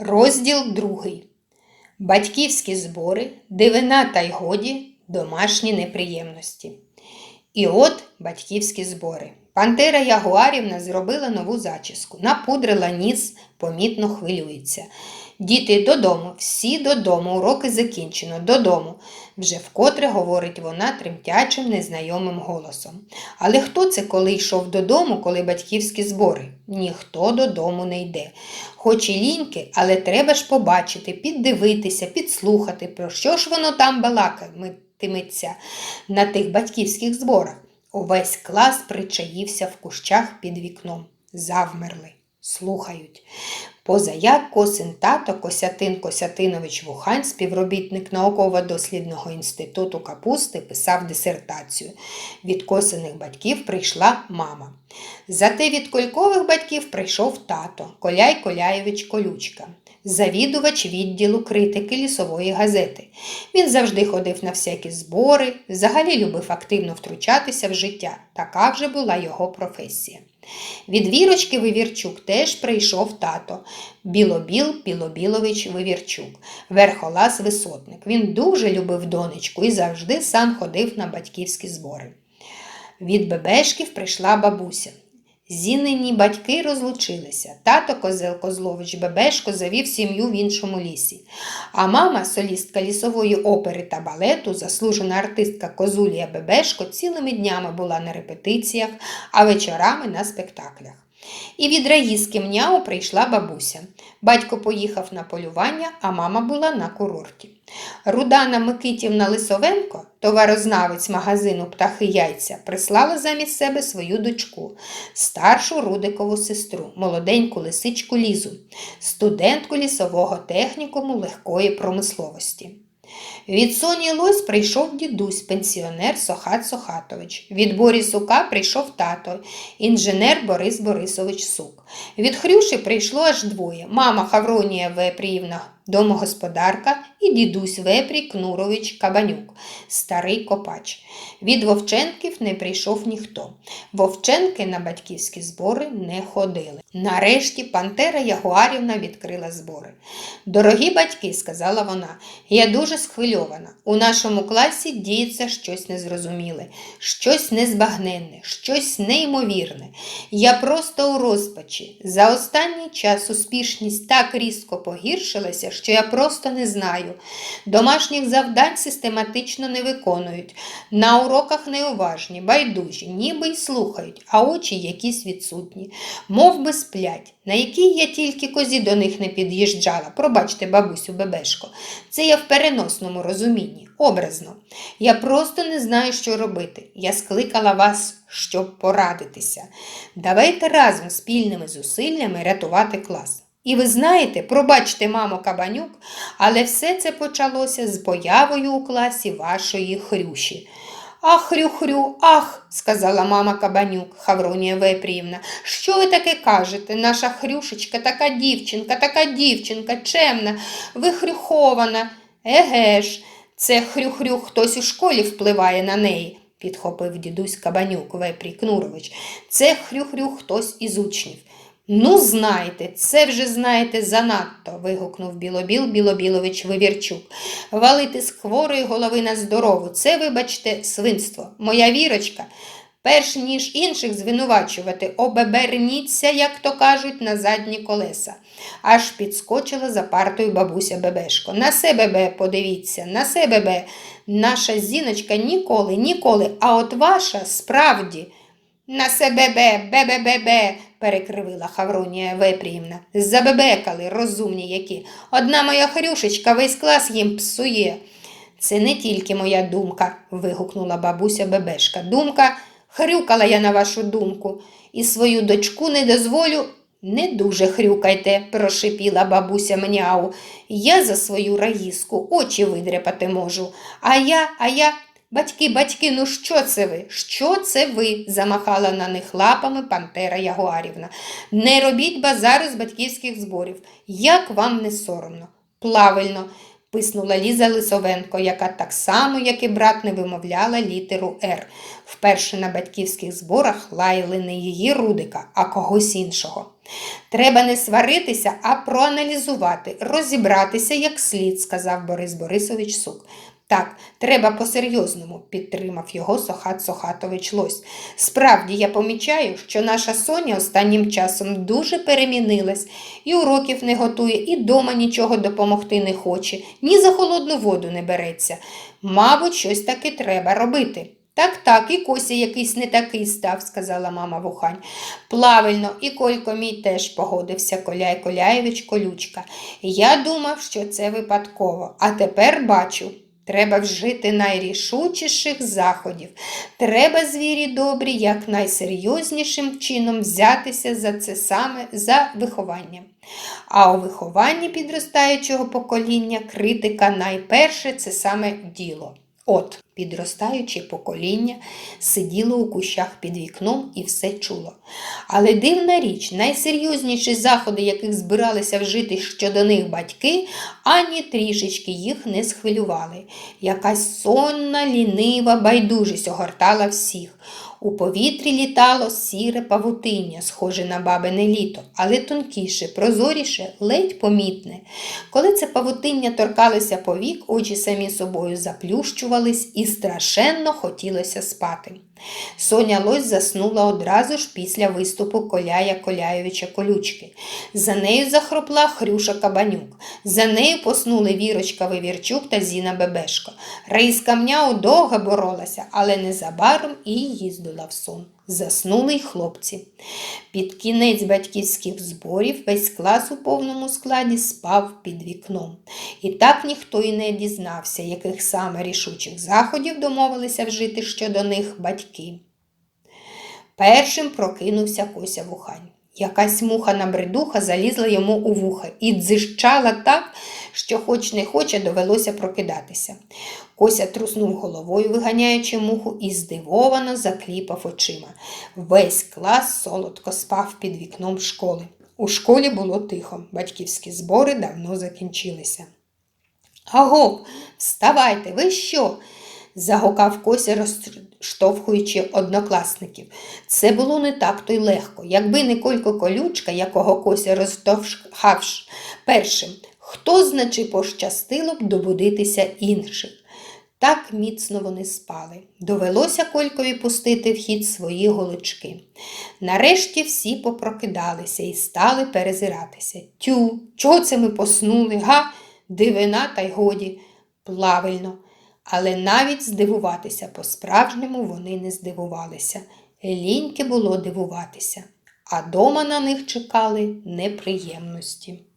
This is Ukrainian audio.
Розділ другий. Батьківські збори, дивина та й годі, домашні неприємності. І от батьківські збори. Пантера Ягуарівна зробила нову зачіску, напудрила ніс, помітно хвилюється. Діти додому, всі додому, уроки закінчено, додому. Вже вкотре говорить вона тремтячим, незнайомим голосом. Але хто це, коли йшов додому, коли батьківські збори? Ніхто додому не йде. Хоч і ліньки, але треба ж побачити, піддивитися, підслухати, про що ж воно там балакатиметься на тих батьківських зборах. Увесь клас причаївся в кущах під вікном. Завмерли, слухають. Позаяк косин тато Косятин Косятинович Вухань, співробітник науково-дослідного інституту капусти, писав дисертацію. Від косиних батьків прийшла мама. Зате від колькових батьків прийшов тато Коляй Коляєвич Колючка, завідувач відділу критики лісової газети. Він завжди ходив на всякі збори, взагалі любив активно втручатися в життя. Така вже була його професія. Від Вірочки Вивірчук теж прийшов тато Білобіл Білобілович Вивірчук, верхолас висотник. Він дуже любив донечку і завжди сам ходив на батьківські збори. Від Бебешків прийшла бабуся. Зінені батьки розлучилися. Тато Козел Козлович Бебешко завів сім'ю в іншому лісі. А мама, солістка лісової опери та балету, заслужена артистка Козулія Бебешко, цілими днями була на репетиціях, а вечорами на спектаклях. І від раїзки Мняу прийшла бабуся. Батько поїхав на полювання, а мама була на курорті. Рудана Микитівна Лисовенко, товарознавець магазину Птахи Яйця, прислала замість себе свою дочку, старшу Рудикову сестру, молоденьку лисичку Лізу, студентку лісового технікуму легкої промисловості. Від Соні Лось прийшов дідусь, пенсіонер Сохат Сохатович. Від Борісука прийшов тато, інженер Борис Борисович Сук. Від Хрюші прийшло аж двоє: мама Хавронія Вепріївна, домогосподарка, і дідусь Вепрій Кнурович Кабанюк, старий копач. Від Вовченків не прийшов ніхто. Вовченки на батьківські збори не ходили. Нарешті Пантера Ягуарівна відкрила збори. Дорогі батьки, сказала вона, я дуже схвильована. У нашому класі діється щось незрозуміле, щось незбагненне, щось неймовірне. Я просто у розпачі. За останній час успішність так різко погіршилася, що я просто не знаю. Домашніх завдань систематично не виконують. На уроках неуважні, байдужі, ніби й слухають, а очі якісь відсутні, мов би сплять. На якій я тільки козі до них не під'їжджала. Пробачте, бабусю Бебешко, це я в переносному розумінні, образно. Я просто не знаю, що робити. Я скликала вас, щоб порадитися. Давайте разом спільними зусиллями рятувати клас. І ви знаєте, пробачте, мамо Кабанюк, але все це почалося з появою у класі вашої хрюші. Ах, хрю-хрю, ах, сказала мама Кабанюк Хавронія Вепріївна. Що ви таке кажете? Наша хрюшечка така дівчинка, така дівчинка, чемна, вихрюхована. Еге ж, це хрю-хрю хтось у школі впливає на неї, підхопив дідусь Кабанюк Вепрій Кнурович. Це хрю-хрю хтось із учнів. Ну, знаєте, це вже знаєте занадто. вигукнув Білобіл Білобілович Вивірчук. Валити з хворої голови на здорову це, вибачте, свинство. Моя вірочка, перш ніж інших звинувачувати, обеберніться, як то кажуть, на задні колеса. Аж підскочила за партою бабуся Бебешко. На себе бе, подивіться, на себе бе. Наша зіночка ніколи, ніколи, а от ваша справді. На себе бе, бе-бе-бе-бе, перекривила Хавронія Вепріївна. Забебекали, розумні які. Одна моя хрюшечка весь клас їм псує. Це не тільки моя думка, вигукнула бабуся Бебешка. Думка, хрюкала я на вашу думку, і свою дочку не дозволю. Не дуже хрюкайте, прошипіла бабуся мняу. Я за свою раїску очі видряпати можу. А я, а я. Батьки, батьки, ну що це ви? Що це ви? замахала на них лапами Пантера Ягуарівна. Не робіть базару з батьківських зборів. Як вам не соромно? Плавильно, писнула Ліза Лисовенко, яка так само, як і брат, не вимовляла літеру Р. Вперше на батьківських зборах лаяли не її Рудика, а когось іншого. Треба не сваритися, а проаналізувати, розібратися як слід, сказав Борис Борисович Сук. Так, треба по-серйозному, підтримав його Сохат Сохатович Лось. Справді, я помічаю, що наша Соня останнім часом дуже перемінилась, і уроків не готує, і дома нічого допомогти не хоче, ні за холодну воду не береться. Мабуть, щось таки треба робити. Так, так, і Кося якийсь не такий став, сказала мама Вухань. Правильно, і Колько мій теж погодився Коляй Коляєвич Колючка. Я думав, що це випадково, а тепер бачу. Треба вжити найрішучіших заходів. Треба, звірі добрі, як найсерйознішим чином взятися за це саме за виховання. А у вихованні підростаючого покоління критика найперше це саме діло. От, підростаюче покоління сиділо у кущах під вікном і все чуло. Але дивна річ, найсерйозніші заходи, яких збиралися вжити щодо них батьки, ані трішечки їх не схвилювали. Якась сонна, лінива байдужість огортала всіх. У повітрі літало сіре павутиння, схоже на бабине літо, але тонкіше, прозоріше, ледь помітне. Коли це павутиння торкалося повік, очі самі собою заплющувались і страшенно хотілося спати. Соня Лось заснула одразу ж після виступу Коляя Коляєвича Колючки. За нею захропла Хрюша Кабанюк. За нею поснули Вірочка Вивірчук та Зіна Бебешко. Рейс камня довго боролася, але незабаром і їздила в сон. Заснули й хлопці. Під кінець батьківських зборів весь клас у повному складі спав під вікном. І так ніхто й не дізнався, яких саме рішучих заходів домовилися вжити щодо них батьки. Першим прокинувся Кося Вухань. Якась муха набридуха залізла йому у вуха і дзищала так, що хоч не хоче, довелося прокидатися. Кося труснув головою, виганяючи муху, і здивовано закліпав очима. Весь клас солодко спав під вікном школи. У школі було тихо, батьківські збори давно закінчилися. Аго, вставайте, ви що? Загукав Кося, розштовхуючи однокласників. Це було не так то й легко. Якби не Колько колючка, якого Кося розтовхав першим, хто значи пощастило б добудитися інших. Так міцно вони спали. Довелося Колькові пустити в хід свої голочки. Нарешті всі попрокидалися і стали перезиратися. Тю, чого це ми поснули? Га? Дивина, та й годі. Плавильно. Але навіть здивуватися по-справжньому вони не здивувалися. Ліньки було дивуватися, а дома на них чекали неприємності.